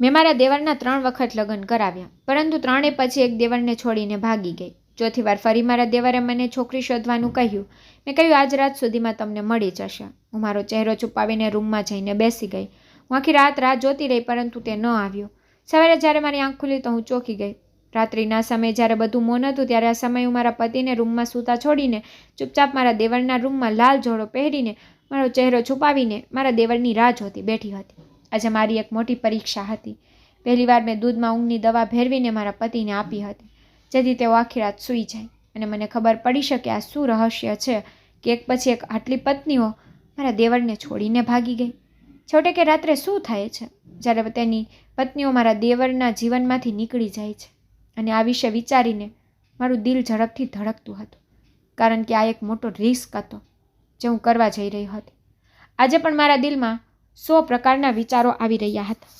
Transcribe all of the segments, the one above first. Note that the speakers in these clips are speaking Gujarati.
મેં મારા દેવરના ત્રણ વખત લગ્ન કરાવ્યા, પરંતુ ત્રણે પછી એક દેવરને છોડીને ભાગી ગઈ. ચોથી વાર ફરી મારા દેવરે મને છોકરી શોધવાનું કહ્યું. મેં કહ્યું, આજ રાત સુધીમાં તમને મળી જશે. હું મારો ચહેરો છુપાવીને રૂમમાં જઈને બેસી ગઈ. હું આખી રાત રાહ જોતી રહી, પરંતુ તે ન આવ્યો. સવારે જ્યારે મારી આંખ ખુલી તો હું ચોકી ગઈ. રાત્રિના સમયે જ્યારે બધું મૌન હતું, ત્યારે આ સમયે હું મારા પતિને રૂમમાં સૂતા છોડીને ચૂપચાપ મારા દેવરના રૂમમાં લાલ જોડો પહેરીને મારો ચહેરો છુપાવીને મારા દેવરની રાહ જોતી બેઠી હતી. આજે મારી એક મોટી પરીક્ષા હતી. પહેલીવાર મેં દૂધમાં ઊંઘની દવા ભેરવીને મારા પતિને આપી હતી. જેથી તેઓ આખી રાત સૂઈ જાય. અને મને ખબર પડી શકે આ શું રહસ્ય છે કે એક પછી એક આટલી પત્નીઓ મારા દેવરને છોડીને ભાગી ગઈ. છોટે કે રાત્રે શું થાય છે? જ્યારે તેની પત્નીઓ મારા દેવરના જીવનમાંથી નીકળી જાય છે. અને આ વિશે વિચારીને મારું દિલ ઝડપથી ધડકતું હતું. કારણ કે આ એક મોટો રિસ્ક હતો જે હું કરવા જઈ રહી હતી. આજે પણ મારા દિલમાં સો પ્રકારના વિચારો આવી રહ્યા હતા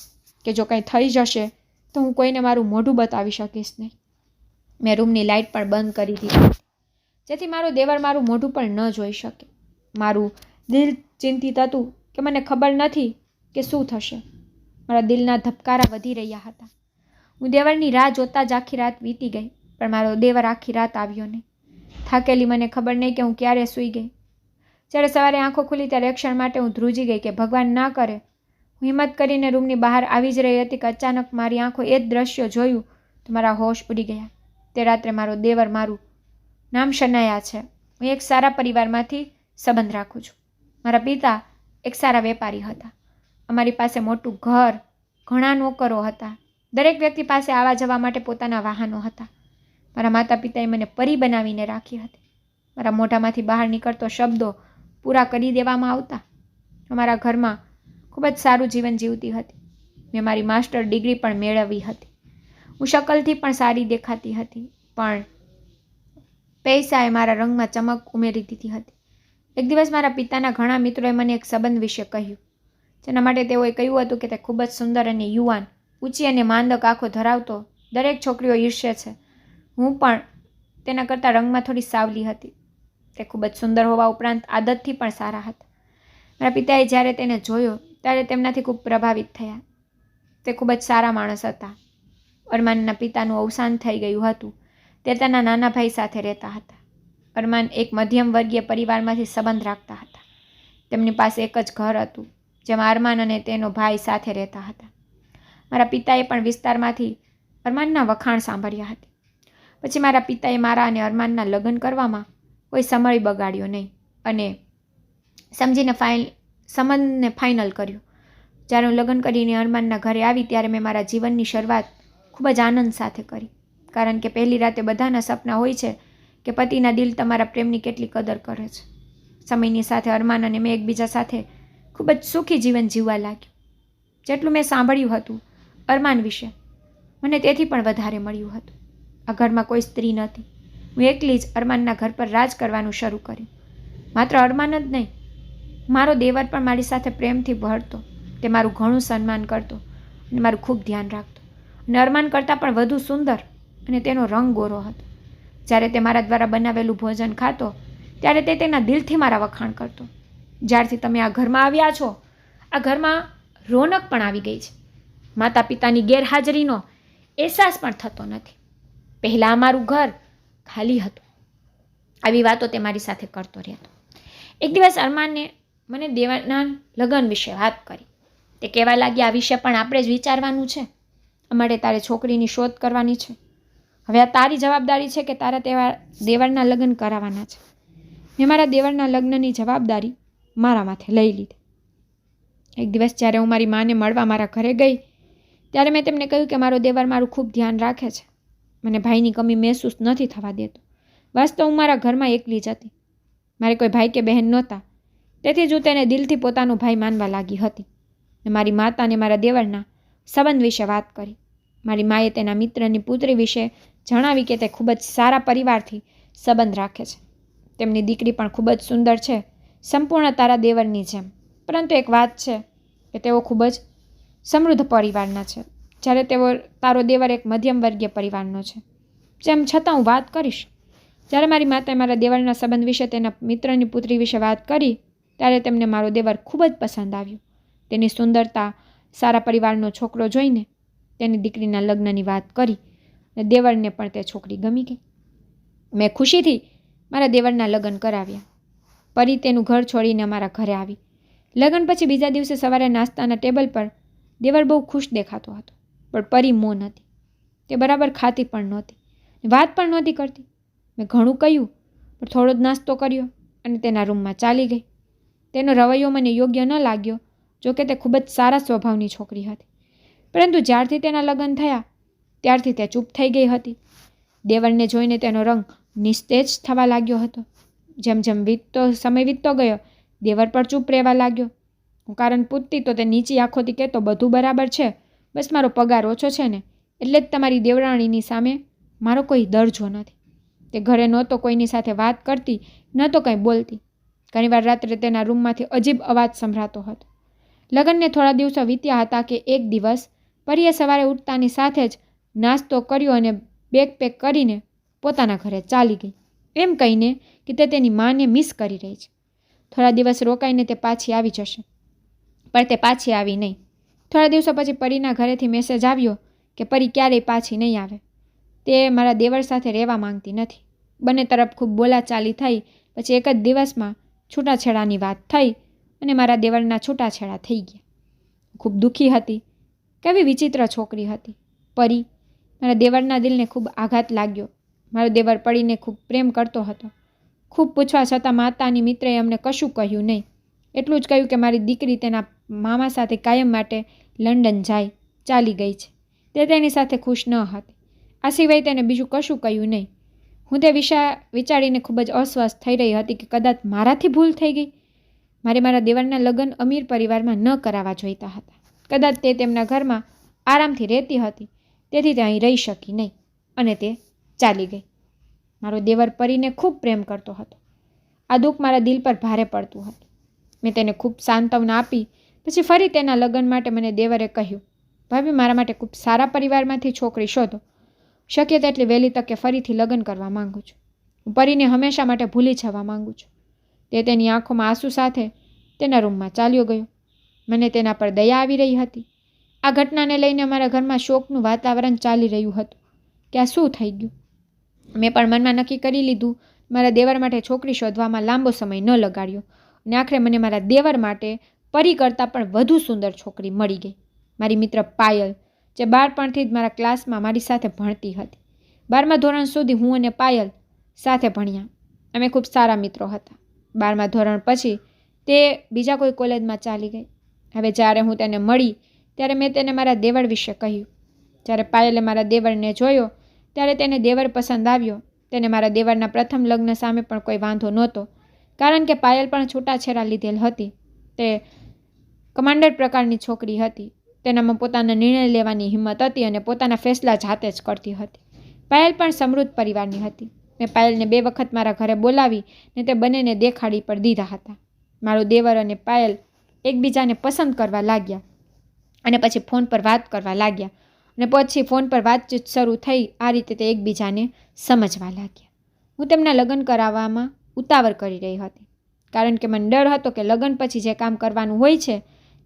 કે જો કંઈ થઈ જશે, તો હું કોઈને મારું મોઢું બતાવી શકીશ નહીં. મેં રૂમની લાઇટ પણ બંધ કરી દીધી. જેથી મારો દેવર મારું મોઢું પણ ન જોઈ શકે. મારું દિલ ચિંતિત હતું કે મને ખબર નથી કે શું થશે. મારા દિલના ધબકારા વધી રહ્યા હતા. હું દેવરની રાહ જોતા જ આખી રાત વીતી ગઈ, પણ મારો દેવર આખી રાત આવ્યો નહીં. થાકેલી મને ખબર નહીં કે હું ક્યારે સૂઈ ગઈ. જ્યારે સવારે આંખો ખુલી ત્યારે ક્ષણ માટે હું ધ્રુજી ગઈ કે ભગવાન ના કરે. હું હિંમત કરીને રૂમની બહાર આવી જ રહી હતી કે અચાનક મારી આંખો એ જ દ્રશ્ય જોયું તો મારા હોશ ઉડી ગયા. તે રાત્રે મારો દેવર મારું નામ શનાયા છે. હું એક સારા પરિવારમાંથી સંબંધ રાખું છું. મારા પિતા એક સારા વેપારી હતા. અમારી પાસે મોટું ઘર, ઘણા નોકરો હતા. દરેક વ્યક્તિ પાસે આવવા જવા માટે પોતાના વાહનો હતા. મારા માતા પિતાએ મને પરી બનાવીને રાખી હતી. મારા મોઢામાંથી બહાર નીકળતો શબ્દો પૂરા કરી દેવામાં આવતા. અમારા ઘરમાં ખૂબ જ સારું જીવન જીવતી હતી. મેં મારી માસ્ટર ડિગ્રી પણ મેળવી હતી. હું શકલથી પણ સારી દેખાતી હતી, પણ પૈસાએ મારા રંગમાં ચમક ઉમેરી દીધી હતી. એક દિવસ મારા પિતાના ઘણા મિત્રોએ મને એક સંબંધ વિશે કહ્યું. જેના માટે તેઓએ કહ્યું હતું કે તે ખૂબ જ સુંદર અને યુવાન, ઊંચી અને માંદક આંખો ધરાવતો દરેક છોકરીઓ ઈર્ષે છે. હું પણ તેના કરતાં રંગમાં થોડી સાવલી હતી. તે ખૂબ જ સુંદર હોવા ઉપરાંત આદતથી પણ સારા હતા. મારા પિતાએ જ્યારે તેને જોયો, ત્યારે તેમનાથી ખૂબ પ્રભાવિત થયા. તે ખૂબ જ સારા માણસ હતા. અરમાનના પિતાનું અવસાન થઈ ગયું હતું. તે તેના નાના ભાઈ સાથે રહેતા હતા. અરમાન એક મધ્યમ વર્ગીય પરિવારમાંથી સંબંધ રાખતા હતા. તેમની પાસે એક જ ઘર હતું, જેમાં અરમાન અને તેનો ભાઈ સાથે રહેતા હતા. મારા પિતાએ પણ વિસ્તારમાંથી અરમાનના વખાણ સાંભળ્યા હતા. પછી મારા પિતાએ મારા અને અરમાનના લગ્ન કરવામાં કોઈ સમય બગાડ્યો નહીં. અને સમજીને ફાઇલ સંબંધને ફાઇનલ કર્યું. જ્યારે હું લગ્ન કરીને અરમાનના ઘરે આવી ત્યારે મેં મારા જીવનની શરૂઆત ખૂબ જ આનંદ સાથે કરી. કારણ કે પહેલી રાતે બધાના સપના હોય છે કે પતિના દિલ તમારા પ્રેમની કેટલી કદર કરે છે. સમયની સાથે અરમાન અને મેં એકબીજા સાથે ખૂબ જ સુખી જીવન જીવવા લાગ્યું. જેટલું મેં સાંભળ્યું હતું અરમાન વિશે, મને તેથી પણ વધારે મળ્યું હતું. આ ઘરમાં કોઈ સ્ત્રી નહોતી. હું એકલી જ અરમાનના ઘર પર રાજ કરવાનું શરૂ કર્યું. માત્ર અરમાન જ નહીં, મારો દેવર પણ મારી સાથે પ્રેમથી ભળતો તે મારું ઘણું સન્માન કરતો અને મારું ખૂબ ધ્યાન રાખતો. અને અરમાન કરતાં પણ વધુ સુંદર અને તેનો રંગ ગોરો હતો. જ્યારે તે મારા દ્વારા બનાવેલું ભોજન ખાતો, ત્યારે તે તેના દિલથી મારા વખાણ કરતો. જ્યારથી તમે આ ઘરમાં આવ્યા છો, આ ઘરમાં રોનક પણ આવી ગઈ છે. માતા પિતાની ગેરહાજરીનો અહેસાસ પણ થતો નથી. પહેલાં અમારું ઘર ખાલી હતું. આવી વાતો તે મારી સાથે કરતો રહેતો એક દિવસ અરમાનને મને દેવાના લગ્ન વિશે વાત કરી. તે કહેવા લાગી આ વિશે પણ આપણે જ વિચારવાનું છે. અમારે તારે છોકરીની શોધ કરવાની છે. હવે આ તારી જવાબદારી છે કે તારા તેવા દેવળના લગ્ન કરાવવાના છે. મેં મારા દેવળના લગ્નની જવાબદારી મારા માથે લઈ લીધી. એક દિવસ જ્યારે હું મારી માને મળવા મારા ઘરે ગઈ, ત્યારે મેં તેમને કહ્યું કે મારો દેવર મારું ખૂબ ધ્યાન રાખે છે. મને ભાઈની કમી મહેસૂસ નથી થવા દેતો. વાસ્તવ હું મારા ઘરમાં એકલી જ હતી. મારે કોઈ ભાઈ કે બહેન નહોતા. તેથી જ હું તેને દિલથી પોતાનું ભાઈ માનવા લાગી હતી. ને મારી માતા અને મારા દેવળના સંબંધ વિશે વાત કરી. મારી માએ તેના મિત્રની પુત્રી વિશે જણાવી કે તે ખૂબ જ સારા પરિવારથી સંબંધ રાખે છે. તેમની દીકરી પણ ખૂબ જ સુંદર છે. સંપૂર્ણ તારા દેવરની જેમ. પરંતુ એક વાત છે કે તેઓ ખૂબ જ સમૃદ્ધ પરિવારના છે. જ્યારે તેઓ તારો દેવર એક મધ્યમ વર્ગીય પરિવારનો છે. જેમ છતાં હું વાત કરીશ. જ્યારે મારી માતાએ મારા દેવરના સંબંધ વિશે તેના મિત્રની પુત્રી વિશે વાત કરી, ત્યારે તેમને મારો દેવર ખૂબ જ પસંદ આવ્યો. તેની સુંદરતા, સારા પરિવારનો છોકરો જોઈને તેની દીકરીના લગ્નની વાત કરી અને દેવરને પણ તે છોકરી ગમી ગઈ. મેં ખુશીથી મારા દેવરના લગ્ન કરાવ્યા. પરી તેનું ઘર છોડીને અમારા ઘરે આવી. લગ્ન પછી બીજા દિવસે સવારે નાસ્તાના ટેબલ પર દેવર બહુ ખુશ દેખાતો હતો. પણ પરી મૌન હતી તે બરાબર ખાતી પણ નહોતી. વાત પણ નહોતી કરતી. મેં ઘણું કહ્યું, પણ થોડો જ નાસ્તો કર્યો અને તેના રૂમમાં ચાલી ગઈ. તેનો રવૈયો મને યોગ્ય ન લાગ્યો જોકે તે ખૂબ જ સારા સ્વભાવની છોકરી હતી. પરંતુ જ્યારથી તેના લગ્ન થયા, ત્યારથી તે ચૂપ થઈ ગઈ હતી. દેવરને જોઈને તેનો રંગ નિસ્તેજ થવા લાગ્યો હતો. જેમ જેમ વીતતો, સમય વીતતો ગયો દેવર પર ચૂપ રહેવા લાગ્યો. હું કારણ પૂછતી તો તે નીચી આંખોથી કહેતો, બધું બરાબર છે. બસ મારો પગાર ઓછો છે ને, એટલે જ તમારી દેવરાણીની સામે મારો કોઈ દરજો નથી. તે ઘરે નહોતો કોઈની સાથે વાત કરતી, ન તો કંઈ બોલતી. ઘણીવાર રાત્રે તેના રૂમમાંથી અજીબ અવાજ સંભળાતો હતો. લગ્નને થોડા દિવસો વીત્યા હતા કે એક દિવસ પરીએ સવારે ઉઠતાની સાથે જ નાસ્તો કર્યો અને બેગ પેક કરીને પોતાના ઘરે ચાલી ગઈ. એમ કહીને કે તે તેની માને મિસ કરી રહી છે. થોડા દિવસ રોકાઈને તે પાછી આવી જશે. પણ તે પાછી આવી નહીં. થોડા દિવસો પછી પરીના ઘરેથી મેસેજ આવ્યો કે પરી ક્યારેય પાછી નહીં આવે. તે મારા દેવર સાથે રહેવા માંગતી નથી. બંને તરફ ખૂબ બોલાચાલી થઈ, પછી એક જ દિવસમાં છૂટાછેડાની વાત થઈ અને મારા દેવરના છૂટાછેડા થઈ ગયા. ખૂબ દુઃખી હતી. કેવી વિચિત્ર છોકરી હતી. પરી મારા દેવરના દિલને ખૂબ આઘાત લાગ્યો. મારો દેવર પડીને ખૂબ પ્રેમ કરતો હતો. ખૂબ પૂછવા છતાં માતાની મિત્રએ અમને કશું કહ્યું નહીં. એટલું જ કહ્યું કે મારી દીકરી તેના મામા સાથે કાયમ માટે લંડન જાય, ચાલી ગઈ છે. તે તેની સાથે ખુશ ન હતી. આ સિવાય તેને બીજું કશું કહ્યું નહીં. હું તે વિશા વિચારીને ખૂબ જ અસ્વસ્થ થઈ રહી હતી કે કદાચ મારાથી ભૂલ થઈ ગઈ. મારે મારા દેવરના લગ્ન અમીર પરિવારમાં ન કરાવવા જોઈતા હતા. કદાચ તે તેમના ઘરમાં આરામથી રહેતી હતી, તેથી તે અહીં રહી શકી નહીં અને તે ચાલી ગઈ. મારો દેવર પરીને ખૂબ પ્રેમ કરતો હતો. આ દુઃખ મારા દિલ પર ભારે પડતું હતું. મેં તેને ખૂબ સાંત્વના આપી પછી ફરી તેના લગ્ન માટે મને દેવરે કહ્યું, ભાભી, મારા માટે ખૂબ સારા પરિવારમાંથી છોકરી શોધો. શક્ય તેટલી વહેલી તકે ફરીથી લગ્ન કરવા માગું છું. હું પરીને હંમેશા માટે ભૂલી જવા માગું છું. તે તેની આંખોમાં આંસુ સાથે તેના રૂમમાં ચાલ્યો ગયો. મને તેના પર દયા આવી રહી હતી. આ ઘટનાને લઈને અમારા ઘરમાં શોકનું વાતાવરણ ચાલી રહ્યું હતું. કે આ શું થઈ ગયું? મેં પણ મનમાં નક્કી કરી લીધું, મારા દેવર માટે છોકરી શોધવામાં લાંબો સમય ન લગાડ્યો. અને આખરે મને મારા દેવર માટે પરી કરતાં પણ વધુ સુંદર છોકરી મળી ગઈ. મારી મિત્ર પાયલ, જે બાળપણથી જ મારા ક્લાસમાં મારી સાથે ભણતી હતી. બારમા ધોરણ સુધી હું અને પાયલ સાથે ભણ્યા. અમે ખૂબ સારા મિત્રો હતા. બારમા ધોરણ પછી તે બીજા કોઈ કોલેજમાં ચાલી ગઈ. હવે જ્યારે હું તેને મળી, ત્યારે મેં તેને મારા દેવળ વિશે કહ્યું. જ્યારે પાયલે મારા દેવળને જોયો, ત્યારે તેને દેવળ પસંદ આવ્યો. તેને મારા દેવળના પ્રથમ લગ્ન સામે પણ કોઈ વાંધો નહોતો, કારણ કે પાયલ પણ છૂટાછેડા લીધેલ હતી. તે કમાન્ડર પ્રકારની છોકરી હતી. તેનામાં પોતાના નિર્ણય લેવાની હિંમત હતી અને પોતાના ફેસલા જાતે જ કરતી હતી. પાયલ પણ સમૃદ્ધ પરિવારની હતી. મેં પાયલને બે વખત મારા ઘરે બોલાવી ને તે બંનેને દેખાડી પર દીધા હતા. મારો દેવર અને પાયલ એકબીજાને પસંદ કરવા લાગ્યા અને પછી ફોન પર વાત કરવા લાગ્યા અને પછી ફોન પર વાતચીત શરૂ થઈ. આ રીતે તે એકબીજાને સમજવા લાગ્યા. હું તેમના લગ્ન કરાવવામાં ઉતાવળ કરી રહી હતી. કારણ કે મને ડર હતો કે લગ્ન પછી જે કામ કરવાનું હોય છે,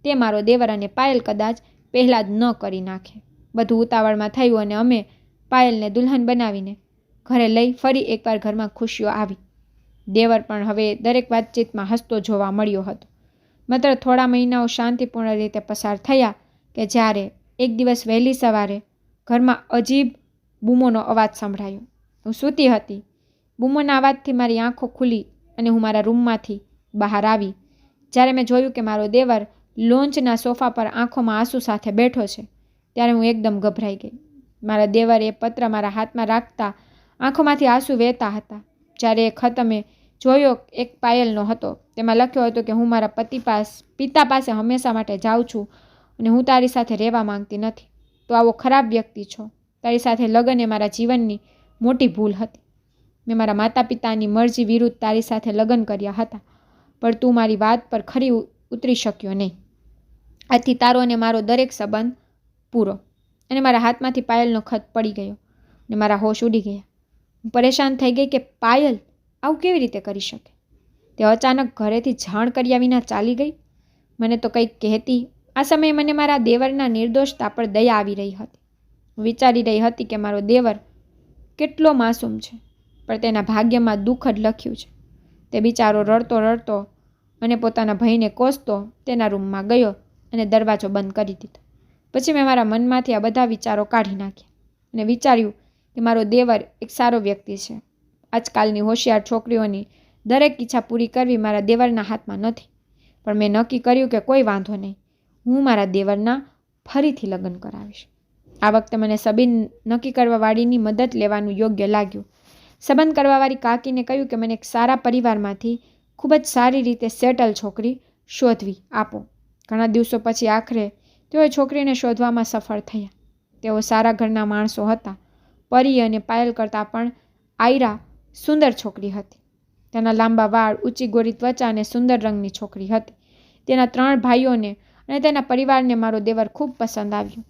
તે મારો દેવર અને પાયલ કદાચ પહેલાં જ ન કરી નાખે. બધું ઉતાવળમાં થયું અને અમે પાયલને દુલ્હન બનાવીને ઘરે લઈ ફરી એકવાર ઘરમાં ખુશીઓ આવી. દેવર પણ હવે દરેક વાતચીતમાં હસતો જોવા મળ્યો હતો. માત્ર થોડા મહિનાઓ શાંતિપૂર્ણ રીતે પસાર થયા કે જ્યારે એક દિવસ વહેલી સવારે ઘરમાં અજીબ બૂમોનો અવાજ સંભળાયો. હું સૂતી હતી. બૂમોના અવાજથી મારી આંખો ખુલી અને હું મારા રૂમમાંથી બહાર આવી. જ્યારે મેં જોયું કે મારો દેવર લોન્ચના સોફા પર આંખોમાં આંસુ સાથે બેઠો છે, ત્યારે હું એકદમ ગભરાઈ ગઈ. મારા દેવરે એ પત્ર મારા હાથમાં રાખતા આંખોમાંથી આંસુ વહેતા હતા. જ્યારે એ ખત અમે જોયો, એક પાયલનો હતો. તેમાં લખ્યો હતો કે હું મારા પતિ પાસ, પિતા પાસે હંમેશા માટે જાઉં છું અને હું તારી સાથે રહેવા માંગતી નથી. તો આવો ખરાબ વ્યક્તિ છો. તારી સાથે લગ્ન એ મારા જીવનની મોટી ભૂલ હતી. મેં મારા માતા પિતાની મરજી વિરુદ્ધ તારી સાથે લગ્ન કર્યા હતા, પણ તું મારી વાત પર ખરી ઉતરી શક્યો નહીં. આથી તારો અને મારો દરેક સંબંધ પૂરો અને મારા હાથમાંથી પાયલનો ખત પડી ગયો ને મારા હોશ ઉડી ગયા. હું પરેશાન થઈ ગઈ કે પાયલ આવું કેવી રીતે કરી શકે? તે અચાનક ઘરેથી જાણ કર્યા વિના ચાલી ગઈ. મને તો કંઈક કહેતી, આ સમયે મને મારા દેવરના નિર્દોષતા પર દયા આવી રહી હતી. હું વિચારી રહી હતી કે મારો દેવર કેટલો માસૂમ છે. પણ તેના ભાગ્યમાં દુઃખ જ લખ્યું છે. તે બિચારો રડતો રડતો અને પોતાના ભાઈને કોસતો તેના રૂમમાં ગયો અને દરવાજો બંધ કરી દીધો. પછી મેં મારા મનમાંથી આ બધા વિચારો કાઢી નાખ્યા અને વિચાર્યું કે મારો દેવર એક સારો વ્યક્તિ છે. આજકાલની હોશિયાર છોકરીઓની દરેક ઈચ્છા પૂરી કરવી મારા દેવરના હાથમાં નથી. પણ મેં નક્કી કર્યું કે કોઈ વાંધો નહીં. હું મારા દેવરના ફરીથી લગ્ન કરાવીશ. આ વખતે મને સબીન નક્કી કરવાવાળીની મદદ લેવાનું યોગ્ય લાગ્યું. સંબંધ કરવાવાળી કાકીને કહ્યું કે મને એક સારા પરિવારમાંથી ખૂબ જ સારી રીતે સેટલ છોકરી શોધવી આપો. ઘણા દિવસો પછી આખરે તેઓ છોકરીને શોધવામાં સફળ થયા. તેઓ સારા ઘરના માણસો હતા. પરી અને પાયલ કરતાં પણ આયરા સુંદર છોકરી હતી. તેના લાંબા વાળ, ઊંચી ગોરી ત્વચા અને સુંદર રંગની છોકરી હતી. તેના ત્રણ ભાઈઓને અને તેના પરિવારને મારો દેવર ખૂબ પસંદ આવ્યો.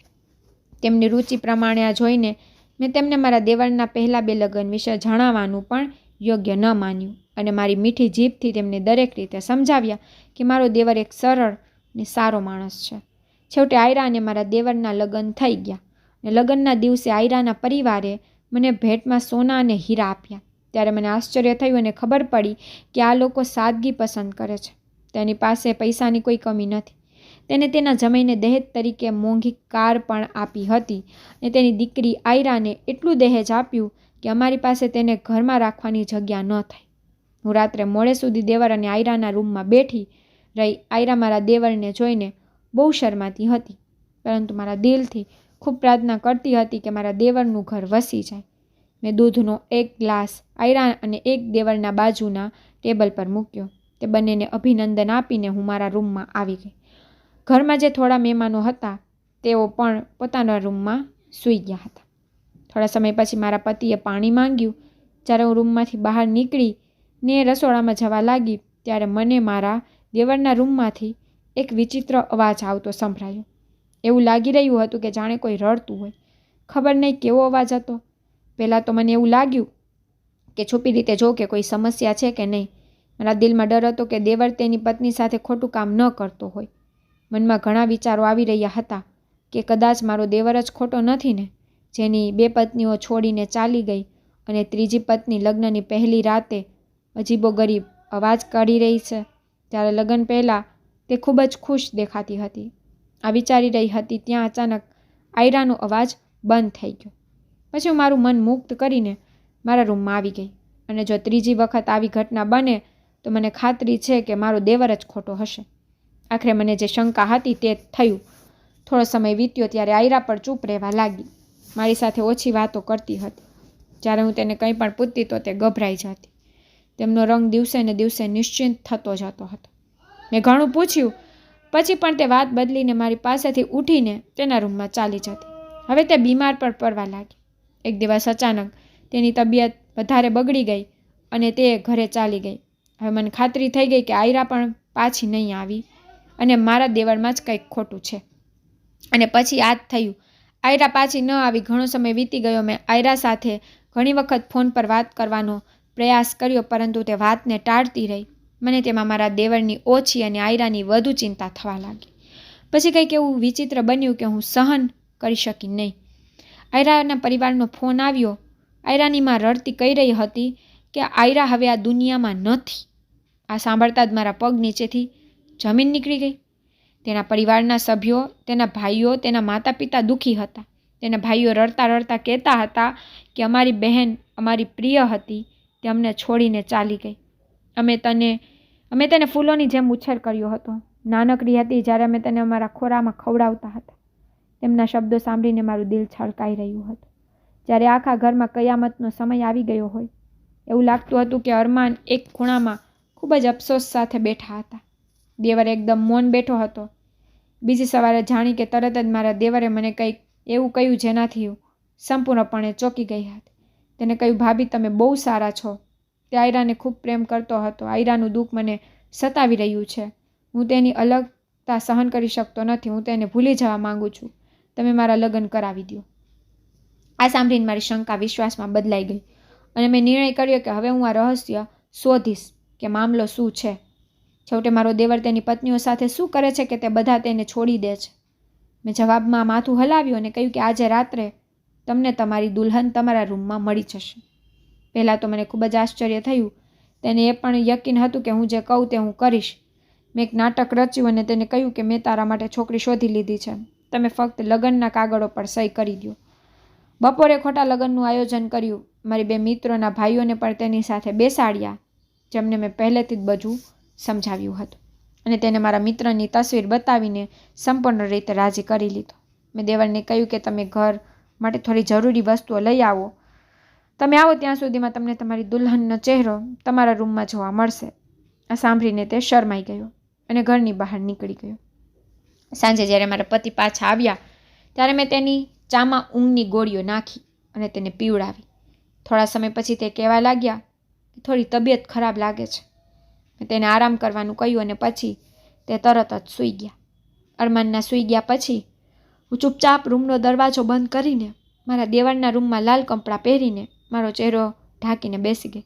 તેમની રુચિ પ્રમાણે આ જોઈને મેં તેમને મારા દેવળના પહેલાં બે લગ્ન વિશે જણાવવાનું પણ યોગ્ય ન માન્યું. અને મારી મીઠી જીભથી તેમને દરેક રીતે સમજાવ્યા કે મારો દેવર એક સરળ અને સારો માણસ છે. છેવટે આયરા અને મારા દેવરના લગ્ન થઈ ગયા. અને લગ્નના દિવસે આયરાના પરિવારે મને ભેટમાં સોના અને હીરા આપ્યા. ત્યારે મને આશ્ચર્ય થયું અને ખબર પડી કે આ લોકો સાદગી પસંદ કરે છે. તેની પાસે પૈસાની કોઈ કમી નથી. તેને તેના જમાઈને દહેજ તરીકે મોંઘી કાર પણ આપી હતી અને તેની દીકરી આયરાને એટલું દહેજ આપ્યું કે અમારી પાસે તેને ઘરમાં રાખવાની જગ્યા ન થાય. હું રાત્રે મોડે સુધી દેવર અને આયરાના રૂમમાં બેઠી રહી આયરા મારા દેવરને જોઈને બહુ શરમાતી હતી, પરંતુ મારા દિલથી ખૂબ પ્રાર્થના કરતી હતી કે મારા દેવરનું ઘર વસી જાય. મેં દૂધનો એક ગ્લાસ આયરા અને એક દેવરના બાજુના ટેબલ પર મૂક્યો. તે બંનેને અભિનંદન આપીને હું મારા રૂમમાં આવી ગઈ. ઘરમાં જે થોડા મહેમાનો હતા, તેઓ પણ પોતાના રૂમમાં સૂઈ ગયા હતા. થોડા સમય પછી મારા પતિએ પાણી માંગ્યું. જ્યારે હું રૂમમાંથી બહાર નીકળી ને રસોડામાં જવા લાગી, ત્યારે મને મારા દેવરના રૂમમાંથી એક વિચિત્ર અવાજ આવતો સંભળાયો. એવું લાગી રહ્યું હતું કે જાણે કોઈ રડતું હોય. ખબર નહીં કેવો અવાજ હતો. પહેલાં તો મને એવું લાગ્યું કે છુપી રીતે જો કે કોઈ સમસ્યા છે કે નહીં. મારા દિલમાં ડર હતો કે દેવર તેની પત્ની સાથે ખોટું કામ ન કરતો હોય. મનમાં ઘણા વિચારો આવી રહ્યા હતા કે કદાચ મારો દેવર જ ખોટો નથી ને? જેની બે પત્નીઓ છોડીને ચાલી ગઈ અને ત્રીજી પત્ની લગ્નની પહેલી રાતે અજીબો ગરીબ અવાજ કાઢી રહી છે. ત્યારે લગ્ન પહેલાં તે ખૂબ જ ખુશ દેખાતી હતી. આ વિચારી રહી હતી ત્યાં અચાનક આયરાનો અવાજ બંધ થઈ ગયો. પછી હું મારું મન મુક્ત કરીને મારા રૂમમાં આવી ગઈ અને જો ત્રીજી વખત આવી ઘટના બને તો મને ખાતરી છે કે મારો દેવર જ ખોટો હશે. આખરે મને જે શંકા હતી તે થયું. થોડો સમય વીત્યો ત્યારે આયરા પર ચૂપ રહેવા લાગી. મારી સાથે ઓછી વાતો કરતી હતી. જ્યારે હું તેને કંઈ પણ પૂછતી તો તે ગભરાઈ જતી. તેમનો રંગ દિવસે ને દિવસે નિશ્ચિંત થતો જતો હતો. મેં ઘણું પૂછ્યું, પછી પણ તે વાત બદલીને મારી પાસેથી ઉઠીને તેના રૂમમાં ચાલી જતી. હવે તે બીમાર પણ પડવા લાગી. એક દિવસ અચાનક તેની તબિયત વધારે બગડી ગઈ અને તે ઘરે ચાલી ગઈ. હવે મને ખાતરી થઈ ગઈ કે આયરા પણ પાછી નહીં આવી. અને મારા દેવળમાં જ કંઈક ખોટું છે. અને પછી આ જ થયું, આયરા પાછી ન આવી, ઘણો સમય વીતી ગયો. મેં આયરા સાથે ઘણી વખત ફોન પર વાત કરવાનો પ્રયાસ કર્યો, પરંતુ તે વાતને ટાળતી રહી. મને તેમાં મારા દેવળની ઓછી અને આયરાની વધુ ચિંતા થવા લાગી. પછી કંઈક એવું વિચિત્ર બન્યું કે હું સહન કરી શકી નહીં. આયરાના પરિવારનો ફોન આવ્યો. આયરાની માં રડતી કહી રહી હતી કે આયરા હવે આ દુનિયામાં નથી. આ સાંભળતા જ મારા પગ નીચેથી જમીન નીકળી ગઈ. તેના પરિવારના સભ્યો, તેના ભાઈઓ, તેના માતા પિતા દુઃખી હતા. તેના ભાઈઓ રડતા રડતા કહેતા હતા કે અમારી બહેન અમારી પ્રિય હતી, તે અમને છોડીને ચાલી ગઈ. અમે તને, અમે તેને ફૂલોની જેમ ઉછેર કર્યો હતો. નાનકડી હતી જ્યારે અમે તેને અમારા ખોરામાં ખવડાવતા હતા. તેમના શબ્દો સાંભળીને મારું દિલ છલકાઈ રહ્યું હતું. જ્યારે આખા ઘરમાં કયામતનો સમય આવી ગયો હોય, એવું લાગતું હતું કે અરમાન એક ખૂણામાં ખૂબ જ અફસોસ સાથે બેઠા હતા. દેવર એકદમ મૌન બેઠો હતો. બીજી સવારે જાણી કે તરત જ મારા દેવરે મને કંઈક એવું કહ્યું જેનાથી હું સંપૂર્ણપણે ચોંકી ગઈ હતી. તેને કહ્યું, ભાભી, તમે બહુ સારા છો. તે આયરાને ખૂબ પ્રેમ કરતો હતો. આયરાનું દુઃખ મને સતાવી રહ્યું છે. હું તેની અલગતા સહન કરી શકતો નથી. હું તેને ભૂલી જવા માગું છું. તમે મારા લગ્ન કરાવી દો આ સાંભળીને મારી શંકા વિશ્વાસમાં બદલાઈ ગઈ અને મેં નિર્ણય કર્યો કે હવે હું આ રહસ્ય શોધીશ કે મામલો શું છે. છેવટે મારો દેવર તેની પત્નીઓ સાથે શું કરે છે કે તે બધા તેને છોડી દે છે? મેં જવાબમાં માથું હલાવ્યું અને કહ્યું કે આજે રાત્રે તમને તમારી દુલ્હન તમારા રૂમમાં મળી જશે. પહેલાં તો મને ખૂબ જ આશ્ચર્ય થયું. તેને એ પણ યકીન હતું કે હું જે કહું તે હું કરીશ. મેં એક નાટક રચ્યું અને તેને કહ્યું કે મેં તારા માટે છોકરી શોધી લીધી છે. તમે ફક્ત લગ્નના કાગળો પર સહી કરી દો બપોરે ખોટા લગ્નનું આયોજન કર્યું. મારી બે મિત્રોના ભાઈઓને પણ તેની સાથે બેસાડ્યા, જેમને મેં પહેલેથી જ બધું સમજાવ્યું હતું. અને તેને મારા મિત્રની તસવીર બતાવીને સંપૂર્ણ રીતે રાજી કરી લીધો. મેં દેવરને કહ્યું કે તમે ઘર માટે થોડી જરૂરી વસ્તુઓ લઈ આવો. તમે આવો ત્યાં સુધીમાં તમને તમારી દુલ્હનનો ચહેરો તમારા રૂમમાં જોવા મળશે. આ સાંભળીને તે શરમાઈ ગયો અને ઘરની બહાર નીકળી ગયો. સાંજે જ્યારે મારા પતિ પાછા આવ્યા, ત્યારે મેં તેની ચામાં ઊંઘની ગોળીઓ નાખી અને તેને પીવડાવી. થોડા સમય પછી તે કહેવા લાગ્યા કે થોડી તબિયત ખરાબ લાગે છે. મેં તેને આરામ કરવાનું કહ્યું અને પછી તે તરત જ સૂઈ ગયા. અરમાનના સૂઈ ગયા પછી હું ચૂપચાપ રૂમનો દરવાજો બંધ કરીને મારા દેવાળના રૂમમાં લાલ કપડાં પહેરીને મારો ચહેરો ઢાંકીને બેસી ગઈ.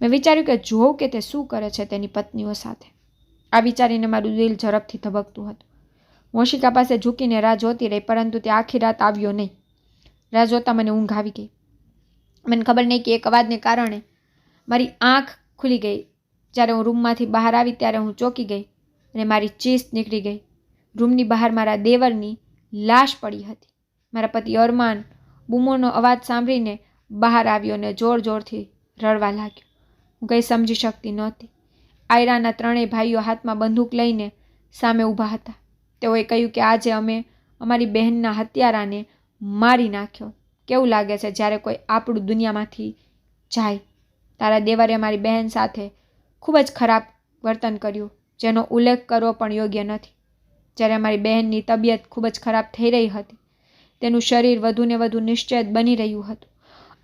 મેં વિચાર્યું કે જોઉં કે તે શું કરે છે તેની પત્નીઓ સાથે. આ વિચારીને મારું દિલ ઝડપથી ધબકતું હતું. મોશિકા પાસે ઝૂકીને રાહ જોતી રહી, પરંતુ તે આખી રાત આવ્યો નહીં. રાહ જોતાં મને ઊંઘ આવી ગઈ. મને ખબર નહીં કે એક અવાજને કારણે મારી આંખ ખુલી ગઈ. જ્યારે હું રૂમમાંથી બહાર આવી ત્યારે હું ચોંકી ગઈ અને મારી ચીસ નીકળી ગઈ. રૂમની બહાર મારા દેવરની લાશ પડી હતી. મારા પતિ અરમાન બૂમોનો અવાજ સાંભળીને બહાર આવ્યો અને જોર જોરથી રડવા લાગ્યો. હું કંઈ સમજી શકતી નહોતી. આયરાના ત્રણેય ભાઈઓ હાથમાં બંદૂક લઈને સામે ઊભા હતા. તેઓએ કહ્યું કે આજે અમે અમારી બહેનના હત્યારાને મારી નાખ્યો. કેવું લાગે છે જ્યારે કોઈ આપણું દુનિયામાંથી જાય? તારા દેવરે મારી બહેન સાથે ખૂબ જ ખરાબ વર્તન કર્યું, જેનો ઉલ્લેખ કરવો પણ યોગ્ય નથી. જ્યારે મારી બહેનની તબિયત ખૂબ જ ખરાબ થઈ રહી હતી, તેનું શરીર વધુને વધુ નિશ્ચયત બની રહ્યું હતું.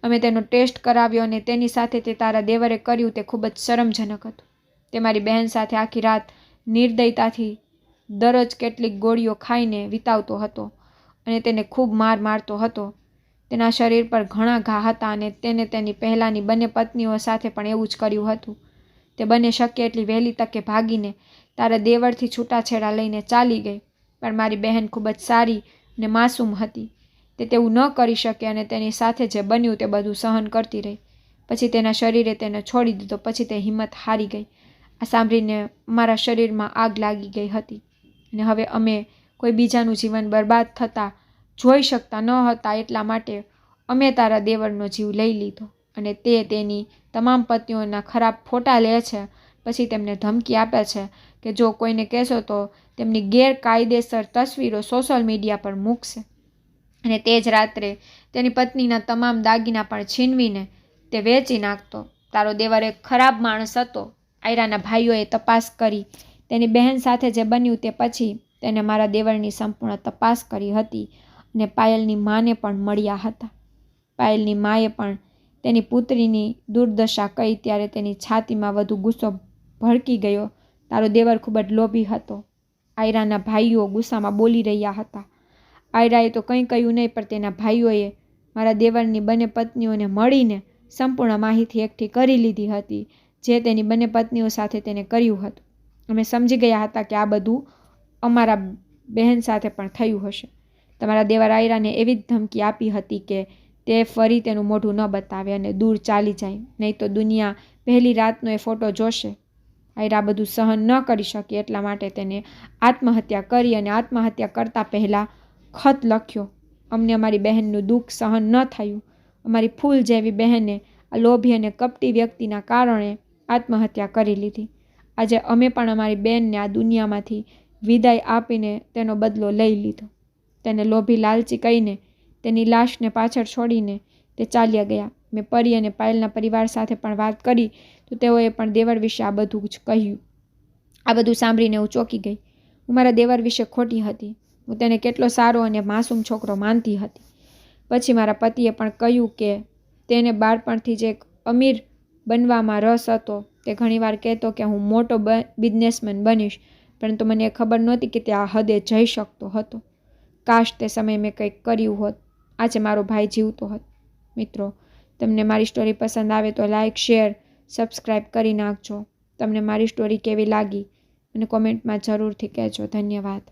અમે તેનો ટેસ્ટ કરાવ્યો અને તેની સાથે તે તારા દેવરે કર્યું તે ખૂબ જ શરમજનક હતું. તે મારી બહેન સાથે આખી રાત નિર્દયતાથી દરરોજ કેટલીક ગોળીઓ ખાઈને વિતાવતો હતો અને તેને ખૂબ માર મારતો હતો. તેના શરીર પર ઘણા ઘા હતા અને તેને તેની પહેલાંની બંને પત્નીઓ સાથે પણ એવું જ કર્યું હતું. તે બંને શક્ય એટલી વહેલી તકે ભાગીને તારા દેવળથી છૂટાછેડા લઈને ચાલી ગઈ. પણ મારી બહેન ખૂબ જ સારી અને માસૂમ હતી. તે તેવું ન કરી શકે અને તેની સાથે જે બન્યું તે બધું સહન કરતી રહી. પછી તેના શરીરે તેને છોડી દીધો, પછી તે હિંમત હારી ગઈ. આ સાંભળીને મારા શરીરમાં આગ લાગી ગઈ હતી. અને હવે અમે કોઈ બીજાનું જીવન બરબાદ થતાં, જોઈ શકતા ન હતા એટલા માટે અમે તારા દેવરનો જીવ લઈ લીધો. અને તે તેની તમામ પત્નીઓના ખરાબ ફોટા લે છે. પછી તેમને ધમકી આપે છે કે જો કોઈને કહેશો તો તેમની ગેરકાયદેસર તસવીરો સોશિયલ મીડિયા પર મૂકશે. અને તે જ રાત્રે તેની પત્નીના તમામ દાગીના પણ છીનવીને તે વેચી નાખતો. તારો દેવર એક ખરાબ માણસ હતો. આયરાના ભાઈઓએ તપાસ કરી. તેની બહેન સાથે જે બન્યું તે પછી તેને મારા દેવરની સંપૂર્ણ તપાસ કરી હતી અને પાયલની માને પણ મળ્યા હતા. પાયલની માએ પણ તેની પુત્રીની દુર્દશા કહી ત્યારે તેની છાતીમાં વધુ ગુસ્સો ભડકી ગયો. તારો દેવર ખૂબ જ લોભી હતો. આયરાના ભાઈઓ ગુસ્સામાં બોલી રહ્યા હતા. આયરાએ તો કંઈ કહ્યું નહીં, પણ તેના ભાઈઓએ મારા દેવરની બંને પત્નીઓને મળીને સંપૂર્ણ માહિતી એકઠી કરી લીધી હતી, જે તેની બંને પત્નીઓ સાથે તેને કર્યું હતું. અમે સમજી ગયા હતા કે આ બધું અમારા બહેન સાથે પણ થયું હશે. તમારા દેવર આયરાને એવી જ ધમકી આપી હતી કે તે ફરી તેનું મોઢું ન બતાવે અને દૂર ચાલી જાય. નહીં તો દુનિયા પહેલી રાતનો એ ફોટો જોશે. આયરા બધું સહન ન કરી શકી એટલા માટે તેને આત્મહત્યા કરી અને આત્મહત્યા કરતાં પહેલાં ખત લખ્યો, અમને અમારી બહેનનું દુઃખ સહન ન થયું. અમારી ફૂલ જેવી બહેને આ લોભી અને કપટી વ્યક્તિના કારણે આત્મહત્યા કરી લીધી. આજે અમે પણ અમારી બહેનને આ દુનિયામાંથી વિદાય આપીને તેનો બદલો લઈ લીધો. તેને લોભી લાલચી કહીને તેની લાશને પાછળ છોડીને તે ચાલ્યા ગયા. મેં પરી અને પાયલના પરિવાર સાથે પણ વાત કરી તો તેઓએ પણ દેવર વિશે આ બધું જ કહ્યું. આ બધું સાંભળીને હું ચોંકી ગઈ. હું મારા દેવર વિશે ખોટી હતી. હું તેને કેટલો સારો અને માસૂમ છોકરો માનતી હતી. પછી મારા પતિએ પણ કહ્યું કે તેને બાળપણથી જ એક અમીર બનવામાં રસ હતો. તે ઘણીવાર કહેતો કે હું મોટો બિઝનેસમેન બનીશ, પરંતુ મને ખબર નહોતી કે તે આ હદે જઈ શકતો હતો. કાશ તે સમયે મેં કંઈક કર્યું હોત. આજે મારો ભાઈ જીવતો હતો. મિત્રો, તમને મારી સ્ટોરી પસંદ આવે તો લાઇક શેર સબસ્ક્રાઈબ કરી નાખજો. તમને મારી સ્ટોરી કેવી લાગી? મને કોમેન્ટમાં જરૂરથી કહેજો. ધન્યવાદ.